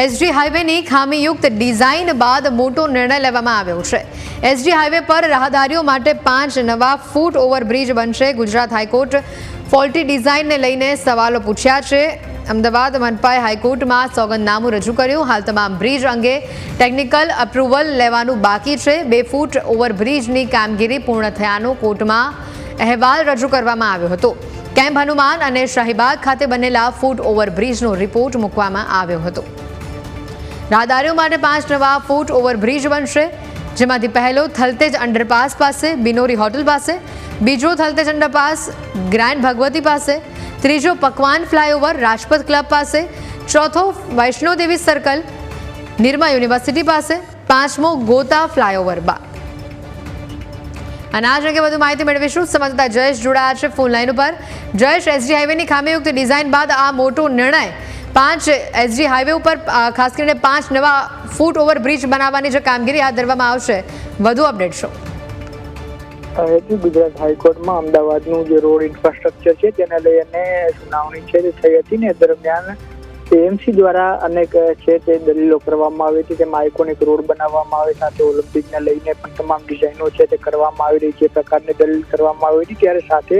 SG હાઈવેની ખામીયુક્ત design બાદ મોટો નિર્ણય લેવામાં આવ્યો છે. એસજી હાઈવે પર રાહદારીઓ માટે પાંચ નવા ફૂટ ઓવરબ્રિજ બનશે. ગુજરાત હાઈકોર્ટ ફોલ્ટી ડિઝાઇનને લઈને સવાલો પૂછ્યા છે. અમદાવાદ મનપાએ હાઈકોર્ટમાં સોગંદનામું રજૂ કર્યું. હાલ તમામ બ્રિજ અંગે ટેકનિકલ અપ્રુવલ લેવાનું બાકી છે. બે ફૂટ ઓવરબ્રિજની કામગીરી પૂર્ણ થયાનો કોર્ટમાં અહેવાલ રજૂ કરવામાં આવ્યો હતો. કેમ્પ હનુમાન અને શાહીબાગ ખાતે બનેલા ફૂટ ઓવરબ્રિજનો રિપોર્ટ મૂકવામાં આવ્યો હતો. રાહદારીઓ માટે પાંચ નવા ફૂટ ઓવરબ્રિજ બનશે, જેમાંથી પહેલો થલતેજ અંડરપાસ પાસે, બિનોરી હોટલ પાસે, બીજો થલતેજ અંડરપાસ ગ્રાન્ડ ભગવતી પાસે, ત્રીજો પકવાન ફ્લાયઓવર રાજપથ ક્લબ પાસે, ચોથો વૈષ્ણોદેવી સર્કલ નિરમા યુનિવર્સિટી પાસે, પાંચમો ગોતા ફ્લાયઓવર બાદ. અને આ જગ્યાએ વધુ માહિતી મેળવીશું. સમજતા જયેશ જોડાયા છે ફોન લાઈન ઉપર. જયેશ એસજી હાઈવેની ખામીયુક્ત ડિઝાઇન બાદ આ મોટો નિર્ણય પાંચ એસજી હાઈવે ઉપર ખાસ કરીને પાંચ નવા ફૂટ ઓવર બ્રિજ બનાવવાની જે કામગીરી હાથ ધરવામાં આવશે, વધુ અપડેટ શો? હતી ગુજરાત હાઈકોર્ટમાં અમદાવાદનું જે રોડ ઇન્ફ્રાસ્ટ્રક્ચર છે, તેને લઈને સુનાવણી છે તે થઈ હતી ને દરમિયાન એએમસી દ્વારા અનેક છે, તે દલીલો કરવામાં આવી હતી, તેમાં આઇકોનિક રોડ બનાવવામાં આવે, સાથે ઓલિમ્પિકને લઈને પણ તમામ ડિઝાઇનો છે, તે કરવામાં આવી રહી છે પ્રકારની દલીલ કરવામાં આવી હતી, ત્યારે સાથે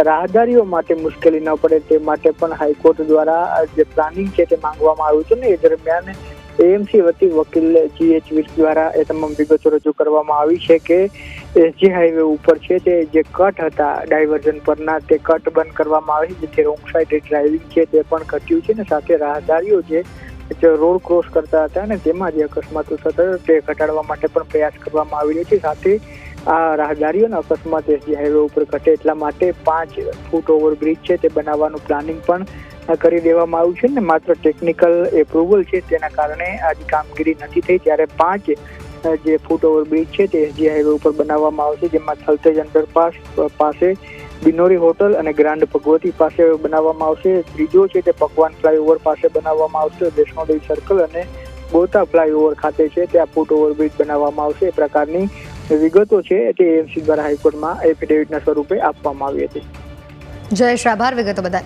રાહદારીઓ માટે મુશ્કેલી ન પડે તે માટે પણ હાઈકોર્ટ દ્વારા જે પ્લાનિંગ છે તે માંગવામાં આવ્યું છે ને એ દરમિયાન એએમસી વતી વકીલ જીએચ વિર્ક દ્વારા એ તમામ વિગતો રજૂ કરવામાં આવી છે કે એસજી હાઈવે ઉપર છે તે જે કટ હતા ડાયવર્ઝન પરના તે કટ બંધ કરવામાં આવે છે જેથી રોંગ સાઈડ ડ્રાઇવિંગ છે તે પણ ઘટ્યું છે ને સાથે રાહદારીઓ જે જે રોડ ક્રોસ કરતા હતા અને તેમાં જે અકસ્માતો થતા તે ઘટાડવા માટે પણ પ્રયાસ કરવામાં આવી રહ્યો છે સાથે આ રાહદારીઓના અકસ્માત એસજી હાઈવે ઉપર ઘટે એટલા માટે પાંચ ફૂટ ઓવરબ્રિજ છે તે બનાવવાનું પ્લાનિંગ પણ કરી દેવામાં આવ્યું છે ને માત્ર ટેકનિકલ એપ્રુવલ છે તેના કારણે આજે કામગીરી નથી થઈ ત્યારે પાંચ જે ફૂટ ઓવરબ્રિજ છે તે એસજી હાઈવે ઉપર બનાવવામાં આવશે, જેમાં થલતેજ અંડરપાસ પાસે બિનોરી હોટલ અને ગ્રાન્ડ ભગવતી પાસે બનાવવામાં આવશે. ત્રીજો છે તે પકવાન ફ્લાયઓવર પાસે બનાવવામાં આવશે, વૈષ્ણોદેવી સર્કલ અને ગોતા ફ્લાયઓવર ખાતે છે ત્યાં ફૂટ ઓવરબ્રિજ બનાવવામાં આવશે. એ પ્રકારની વિગતો છે તે એમસી દ્વારા હાઈકોર્ટમાં એફિડેવિટના સ્વરૂપે આપવામાં આવી હતી. જયેશ, આભાર. વિગતો બદલ.